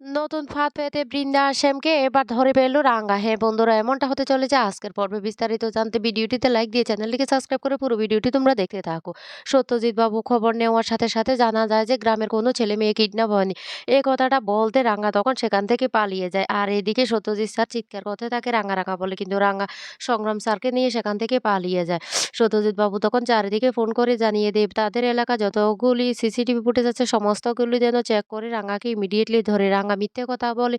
নতুন ফাঁদ পেতে বৃন্দা শ্যামকে এবার ধরে পেল রাঙ্গা। হ্যাঁ বন্ধুরা, এমনটা হতে চলেছে আজকের পর্বে। বিস্তারিত জানতে ভিডিওটিতে লাইক দিয়ে চ্যানেলটিকে সাবস্ক্রাইব করে পুরো ভিডিওটি তোমরা দেখতে থাকো। সত্যজিৎ বাবু খবর নেওয়ার সাথে সাথে জানা যায় যে গ্রামের কোনো ছেলে মেয়ে কিডন্যাপ হয়নি। এই কথাটা বলতে রাঙ্গা তখন সেখান থেকে পালিয়ে যায়। আর এদিকে সত্যজিৎ স্যার চিৎকার করতে তাকে রাঙ্গা রাখা বলে, কিন্তু রাঙ্গা সংগ্রাম স্যারকে নিয়ে সেখান থেকে পালিয়ে যায়। সত্যজিৎ বাবু তখন চারিদিকে ফোন করে জানিয়ে দেব তাদের এলাকা যতগুলি সিসিটিভি ফুটেজ আছে, সমস্তগুলি যেন চেক করে রাঙ্গাকে ইমিডিয়েটলি ধরে রাঙ্গা মিথ্যে কথা বলে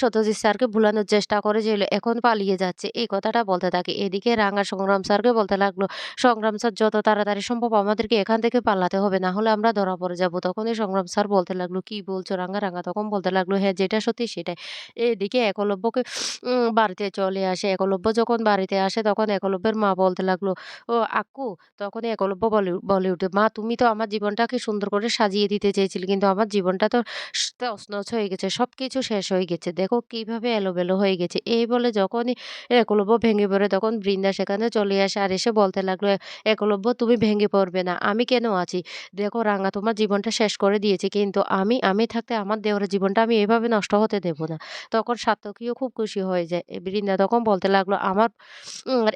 সত্যজিৎ স্যারকে ভুলানোর চেষ্টা করে যে এখন পালিয়ে যাচ্ছে। এই কথাটা বলতে থাকে। এদিকে রাঙ্গা সংগ্রাম স্যারকে বলতে লাগল, সংগ্রাম স্যার, যত তাড়াতাড়ি সম্ভব আমাদেরকে এখান থেকে পালাতে হবে, না হলে আমরা ধরা পড়ে যাব। তখনই সংগ্রাম স্যার বলতে লাগল, কি বলছো রাঙ্গা? রাঙ্গা তখন বলতে লাগল হ্যাঁ যেটা সত্যি সেটাই। এদিকে একলব্যকে বাড়িতে চলে আসে। একলব্য যখন বাড়িতে আসে, তখন একলব্যের মা বলতে লাগল, ও আক্কু। তখন একলব্য বলে বলে উঠে, মা, তুমি তো আমার জীবনটাকে সুন্দর করে সাজিয়ে দিতে চেয়েছিলে, কিন্তু আমার জীবনটা তো তছনছ হয়ে গেছে। সবকিছু শেষ হয়ে গেছে। দেখো কীভাবে এলোমেলো হয়ে গেছে। এই বলে যখনই একলব্য ভেঙে পড়ে, তখন বৃন্দা সেখানে চলে আসে আর এসে বলতে লাগল, একলব্য, তুমি ভেঙে পড়বে না। আমি কেন আছি? দেখো রাঙা, তোমার জীবনটা শেষ করে দিয়েছে। কিন্তু আমি আমি থাকতে আমার দেওরের জীবনটা আমি এভাবে নষ্ট হতে দেব না। তখন সাত্তকীও খুব খুশি হয়ে যায়। বৃন্দা তখন বলতে লাগল, আমার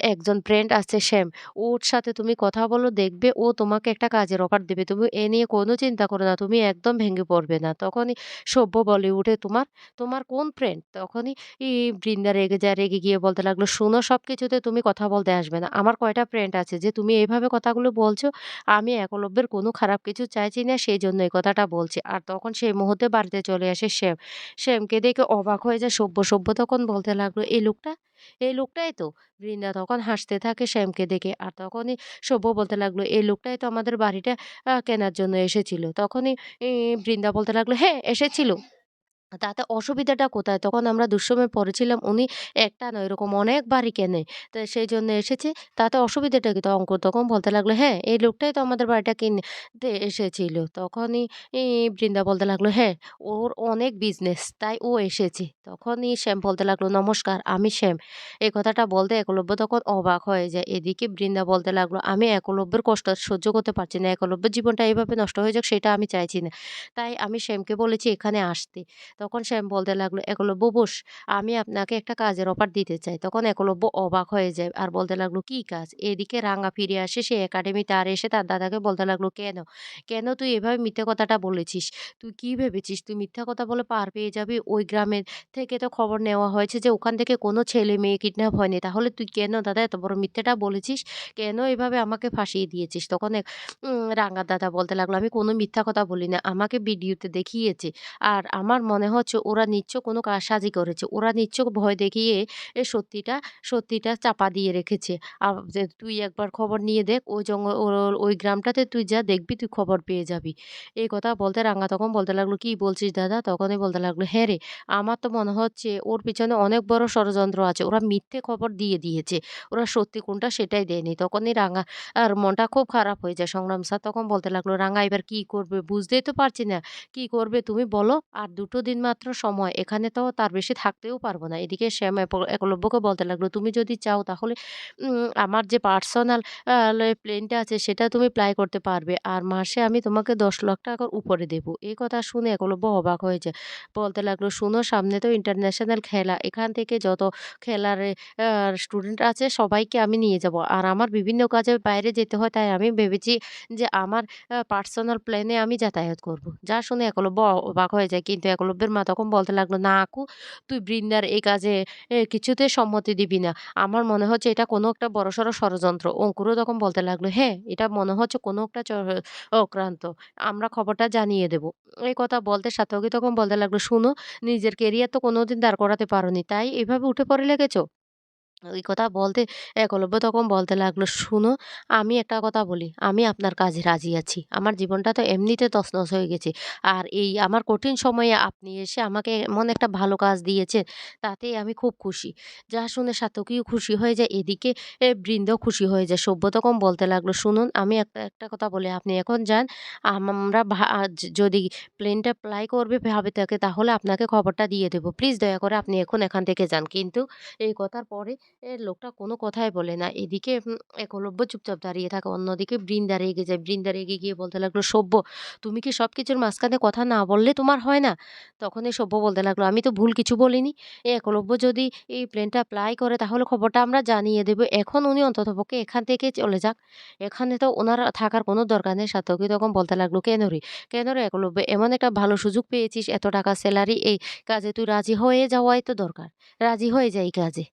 একজন ফ্রেন্ড আছে শ্যাম। ওর সাথে তুমি কথা বলো, দেখবে ও তোমাকে একটা কাজের অফার দেবে। তুমি এ নিয়ে কোনো চিন্তা করো না। তুমি একদম ভেঙে পড়বে না। তখনই সভ্য বলে উঠে তোমার তোমার কোন ফ্রেন্ড তখনই বৃন্দা রেগে যায় রেগে গিয়ে বলতে লাগল শোনো সব কিছুতে তুমি কথা বলতে আসবে না। আমার কয়টা ফ্রেন্ড আছে যে তুমি এইভাবে কথাগুলো বলছো আমি একলব্যের কোনো খারাপ কিছু চাইছি না সেই জন্য এই কথাটা বলছি। আর তখন সেই মুহূর্তে বাড়িতে চলে আসে শ্যাম। শ্যামকে দেখে অবাক হয়ে যায় সভ্য সভ্য তখন বলতে লাগল এই লোকটা? এই লোকটাই তো? বৃন্দা তখন হাসতে থাকে শ্যামকে দেখে। আর তখনই সভ্য বলতে লাগল এই লোকটাই তো আমাদের বাড়িটা কেনার জন্য এসেছিল। তখনই বৃন্দা বলতে লাগল, "হ্যাঁ, এসেছিল। তাতে অসুবিধাটা কোথায়? তখন আমরা দুঃসময়ে পড়েছিলাম উনি একটা নয় এরকম অনেক বাড়ি কেনে। তো সেই জন্য এসেছে। তাতে অসুবিধাটা কি? তো অঙ্কুর তখন বলতে লাগল, "হ্যাঁ, এই লোকটাই তো আমাদের বাড়িটা কিনতে এসেছিল।" তখনই বৃন্দা বলতে লাগল, "হ্যাঁ, ওর অনেক বিজনেস তাই ও এসেছে।" তখনই শ্যাম বলতে লাগল, "নমস্কার, আমি শ্যাম।" এই কথাটা বলতে একলব্য তখন অবাক হয়ে যায়। এদিকে বৃন্দা বলতে লাগল, "আমি একলব্যের কষ্ট সহ্য করতে পারছি না। একলব্যের জীবনটা এইভাবে নষ্ট হয়ে যাক সেটা আমি চাইছি না। তাই আমি শ্যামকে বলেছি এখানে আসতে।" তখন শ্যাম বলতে লাগল, "একলব্য বোস, আমি আপনাকে একটা কাজের অফার দিতে চাই।" তখন একলব্য অবাক হয়ে যায় আর বলতে লাগল, "কি কাজ?" এদিকে রাঙা ফিরে আসে সে একাডেমিতে আর এসে তার দাদাকে বলতে লাগল, "কেন? কেন তুই এভাবে মিথ্যে কথাটা বলেছিস? তুই কি ভেবেছিস তুই মিথ্যা কথা বলে পার পেয়ে যাবি? ওই গ্রামের থেকে তো খবর নেওয়া হয়েছে যে ওখান থেকে কোনো ছেলে মেয়ে কিডন্যাপ হয়নি। তাহলে তুই কেন দাদা এত বড় মিথ্যেটা বলেছিস? কেন এভাবে আমাকে ফাঁসিয়ে দিয়েছিস?" তখন রাঙার দাদা বলতে লাগল, "আমি কোনো মিথ্যা কথা বলি না। আমাকে ভিডিওতে দেখিয়েছে। আর আমার মনে হচ্ছে ওরা নিশ্চয় কোনো কারসাজি করেছে। ওরা নিশ্চয় ভয় দেখিয়ে এ সত্যিটা সত্যিটা চাপা দিয়ে রেখেছে। আর তুই একবার খবর নিয়ে দেখ ওই জঙ্গল ওই গ্রামটাতে তুই যা দেখবি তুই খবর পেয়ে যাবি। এই কথা বলতে রাঙা তখন বলতে লাগল, "কি বলছিস দাদা?" তখনই বলতে লাগল, "হ্যাঁ রে, আমার তো মনে হচ্ছে ওর পিছনে অনেক বড় ষড়যন্ত্র আছে। ওরা মিথ্যে খবর দিয়ে দিয়েছে। ওরা সত্যি কোনটা সেটাই দেয়নি।" তখনই রাঙা আর মনটা খুব খারাপ হয়ে যায়। সংগ্রাম স্যার তখন বলতে লাগল, "রাঙা এবার কি করবে? বুঝতেই তো পারছি না। কি করবে তুমি বলো? আর ২ টো দিন মাত্র সময়। এখানে তো তার বেশি থাকতেও পারব না। এদিকে শ্যাম একলব্যকে বলতে লাগল, "তুমি যদি চাও তাহলে আমার যে পার্সোনাল প্লেনটা আছে সেটা তুমি প্লাই করতে পারবে। আর মাসে আমি তোমাকে ৳১০,০০,০০০ উপরে দেবো এই কথা শুনে একলব্য অবাক হয়েছে বলতে লাগল, "শুনো সামনে তো ইন্টারন্যাশনাল খেলা। এখান থেকে যত খেলার স্টুডেন্ট আছে সবাইকে আমি নিয়ে যাব। আর আমার বিভিন্ন কাজে বাইরে যেতে হয় তাই আমি ভেবেছি যে আমার পার্সোনাল প্লেনে আমি যাতায়াত করব। যা শুনে একলব্য অবাক হয়ে যায়। কিন্তু একলব্যের মা তখন বলতে লাগল, "না আকু, তুই বৃন্দার এই কাজে কিছুতে সম্মতি দিবি না। আমার মনে হচ্ছে এটা কোনো একটা বড়সড় ষড়যন্ত্র।" অঙ্কুরও তখন বলতে লাগল, "হ্যাঁ, এটা মনে হচ্ছে কোনো একটা অক্রান্ত। আমরা খবরটা জানিয়ে দেব।" এই কথা বলতে সাথে তখন বলতে লাগল, "শুনো, নিজের কেরিয়ার তো কোনোদিন দাঁড় করাতে পারোনি। তাই এভাবে উঠে পড়ে লেগেছো?" ওই কথা বলতে একলব্য তখন বলতে লাগল, "শুনো, আমি একটা কথা বলি, আমি আপনার কাজে রাজি আছি। আমার জীবনটা তো এমনিতে তছনছ হয়ে গেছে। আর এই আমার কঠিন সময়ে আপনি এসে আমাকে এমন একটা ভালো কাজ দিয়েছেন, তাতেই আমি খুব খুশি।" যা শুনে সাতকীও খুশি হয়ে যায়, এদিকে এ বৃন্দাও খুশি হয়ে যায়। সভ্য তখন বলতে লাগল, "শুনুন, আমি একটা একটা কথা বলি, আপনি এখন যান। আমরা যদি প্লেনটা প্লাই করবে ভাবে থাকে তাহলে আপনাকে খবরটা দিয়ে দেবো প্লিজ দয়া করে আপনি এখন এখান থেকে যান।" কিন্তু এই কথার পরে এ লোকটা কোনো কথাই বলে না। এদিকে একলব্য চুপচাপ দাঁড়িয়ে থাকে। অন্যদিকে বৃন্দা রেগে যায়। বৃন্দা রেগে গিয়ে বলতে লাগল, সভ্য তুমি কি সব কিছুর মাঝখানে কথা না বললে তোমার হয় না?" তখনই সভ্য বলতে লাগল, "আমি তো ভুল কিছু বলিনি। এ একলব্য যদি এই প্লেনটা ফ্লাই করে তাহলে খবরটা আমরা জানিয়ে দেব। এখন উনি অন্ততপক্ষে এখান থেকে চলে যাক। এখানে তো উনার থাকার কোনো দরকার নেই।" সার্থকী তখন বলতে লাগল, "কেন রে? কেন রে একলব্য? এমন একটা ভালো সুযোগ পেয়েছিস, এত টাকা স্যালারি এই কাজে তুই রাজি হয়ে যাওয়াই তো দরকার। রাজি হয়ে যা এই কাজে।"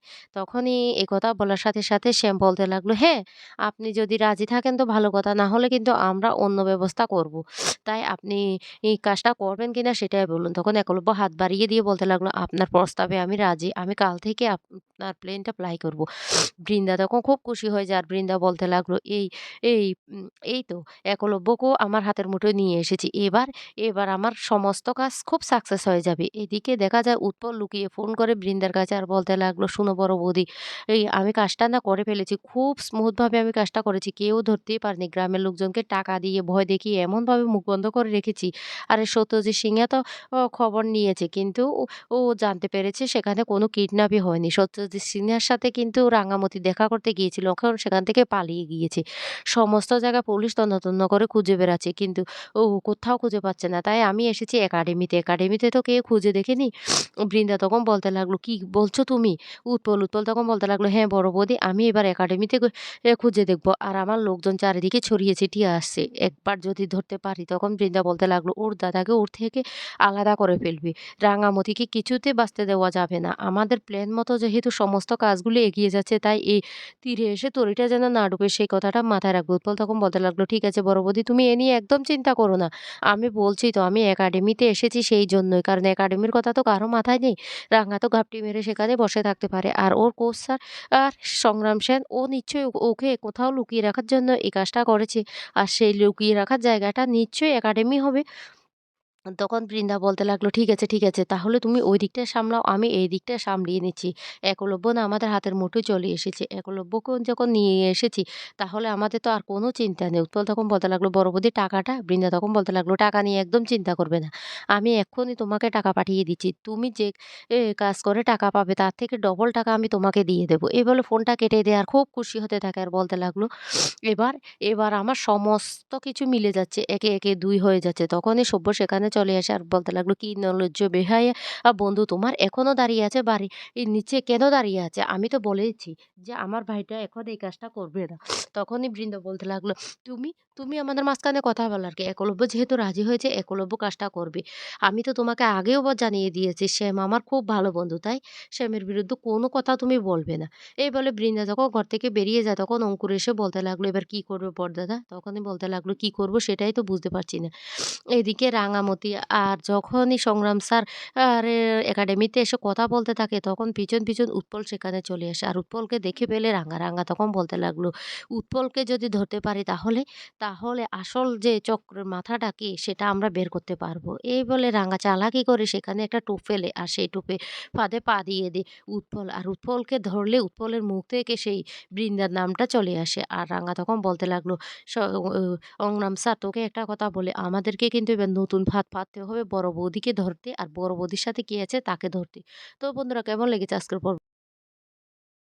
তখনই এ কথা বলার সাথে, সাথে শ্যাম বলতে লাগল, "হ্যাঁ, আপনি যদি রাজি থাকেন তো ভালো কথা। না হলে কিন্তু আমরা অন্য ব্যবস্থা করব। তাই আপনি এই কাজটা করবেন কিনা সেটাই বলুন।" তখন একলব্য হাত বাড়িয়ে দিয়ে বলতে লাগল, "আপনার প্রস্তাবে আমি রাজি। আমি কাল থেকে আপনার প্লেনটা ফ্লাই করব।" বৃন্দা তখন খুব খুশি হয়ে যায়। আর বৃন্দা বলতে লাগল, "এই, এই, এই তো একলব্যকেও আমার হাতের মুঠোয় নিয়ে এসেছি। এবার, এবার আমার সমস্ত কাজ খুব সাকসেস হয়ে যাবে।" এদিকে দেখা যায় উৎপল লুকিয়ে ফোন করে বৃন্দার কাছে আর বলতে লাগল, শুনো বড় বৌদি, এই আমি কাজটা না করে ফেলেছি। খুব স্মুথ ভাবে আমি কাজটা করেছি। কেউ ধরতেই পারেনি। গ্রামের লোকজনকে টাকা দিয়ে ভয় দেখিয়ে এমনভাবে মুখ বন্ধ করে রেখেছি। আরে সত্যজিৎ সিংহে তো খবর নিয়েছে। কিন্তু ও জানতে পেরেছে সেখানে কোনো কিডন্যাপই হয়নি। সত্যজিৎ সিনহার সাথে কিন্তু রাঙামতি দেখা করতে গিয়েছিল। এখন সেখান থেকে পালিয়ে গিয়েছে। সমস্ত জায়গায় পুলিশ তন্ন, তন্ন করে খুঁজে বেড়াচ্ছে। কিন্তু ও কোথাও খুঁজে পাচ্ছে না। তাই আমি এসেছি একাডেমিতে। একাডেমিতে তো কেউ খুঁজে দেখেনি।" বৃন্দা তখন বলতে লাগল, "কি বলছো তুমি?" উৎপল, উৎপল তখন বলতে লাগল, "হ্যাঁ বড় বৌদি, আমি এবার একাডেমিতে খুঁজে দেখব। আর আমার লোকজন চারিদিকে ছড়িয়ে ছিটিয়ে আসছে। একবার যদি ধরতে পারি" তখন বৃন্দা বলতে লাগল, "ওর দাদাকে ওর থেকে আলাদা করে ফেলবি। রাঙামতিকে কিছুতে বাঁচতে দেওয়া যাবে না। আমাদের প্ল্যান মতো যেহেতু সমস্ত কাজগুলো এগিয়ে যাচ্ছে তাই এই তীরে এসে তরীটা যেন না ডুবে সেই কথাটা মাথায় রাখব।" উৎপল তখন বলতে লাগল, "ঠিক আছে বড় বৌদি, তুমি এ নিয়ে একদম চিন্তা করো না। আমি বলছি তো আমি একাডেমিতে এসেছি সেই জন্যই। কারণ একাডেমির কথা তো কারও মাথায় নেই। রাঙা তো ঘাপটি মেরে সেখানে বসে থাকতে পারে। আর ওর কোচ স্যার আর সংগ্রাম সেন ও নিশ্চয়ই ওকে কোথাও লুকিয়ে রাখার জন্য এই কাজটা করেছে। আর সেই লুকিয়ে রাখার জায়গাটা নিশ্চয়ই একাডেমি হবে।" তখন বৃন্দা বলতে লাগল, "ঠিক আছে, ঠিক আছে। তাহলে তুমি ওই দিকটা সামলাও, আমি এই দিকটা সামলিয়ে নিচ্ছি। একলব্য না আমাদের হাতের মুঠোয় চলে এসেছে। একলব্যকেও যখন নিয়ে এসেছি তাহলে আমাদের তো আর কোনো চিন্তা নেই।" উৎপল তখন বলতে লাগল, "বড় বৌদি টাকাটা?" বৃন্দা তখন বলতে লাগল, "টাকা নিয়ে একদম চিন্তা করবে না। আমি এক্ষুনি তোমাকে টাকা পাঠিয়ে দিচ্ছি। তুমি যে কাজ করে টাকা পাবে তার থেকে ডবল টাকা আমি তোমাকে দিয়ে দেবো এই বলে ফোনটা কেটে দেয় আর খুব খুশি হতে থাকে আর বলতে লাগল, "এবার, এবার আমার সমস্ত কিছু মিলে যাচ্ছে। একে, একে দুই হয়ে যাচ্ছে।" তখনই সভ্য সেখানে চলে আসে আর বলতে লাগল, "কি নলজ্জ বেহায়া আ বন্ধু তোমার এখনও দাঁড়িয়ে আছে বাড়ি নিচে কেন দাঁড়িয়ে আছে? আমি তো বলেইছি যে আমার ভাইটা এখন এই কাজটা করবে না।" তখনই বৃন্দ বলতে লাগল, "তুমি, তুমি আমাদের মাঝখানে কথা বলার কে? একলব্য যেহেতু রাজি হয়েছে একলব্য কাজটা করবে। আমি তো তোমাকে আগেও জানিয়ে দিয়েছি শ্যাম আমার খুব ভালো বন্ধু। তাই শ্যামের বিরুদ্ধে কোনো কথা তুমি বলবে না।" এই বলে বৃন্দা যখন ঘর থেকে বেরিয়ে যায় তখন অঙ্কুর এসে বলতে লাগল, "এবার কি করবে বড়দাদা?" তখনই বলতে লাগল, "কি করব সেটাই তো বুঝতে পারছি না।" এদিকে রাঙামতি আর যখনই সংগ্রাম স্যার আর একাডেমিতে এসে কথা বলতে থাকে তখন পিছন, পিছন উৎপল সেখানে চলে আসে। আর উৎপলকে দেখে পেলে রাঙা, রাঙা তখন বলতে লাগল, "উৎপলকে যদি ধরতে পারি তাহলে, তাহলে আসল যে চক্রের মাথাটা কে সেটা আমরা বের করতে পারব।" এই বলে রাঙা চালাকি করে সেখানে একটা টোপ ফেলে আর সেই টোপে ফাঁদে পা দিয়ে দেয় উৎপল। আর উৎপলকে ধরলে উৎপলের মুখ থেকে সেই বৃন্দার নামটা চলে আসে। আর রাঙা তখন বলতে লাগল, "স ও সংগ্রাম স্যার তোকে একটা কথা বলে আমাদেরকে কিন্তু এবার নতুন ফাঁদ পাততে হবে বড় বৌদিকে ধরতে আর বড় বৌদির সাথে কে আছে তাকে ধরতে।" তো বন্ধুরা কেমন লেগেছে আজকের পর্ব?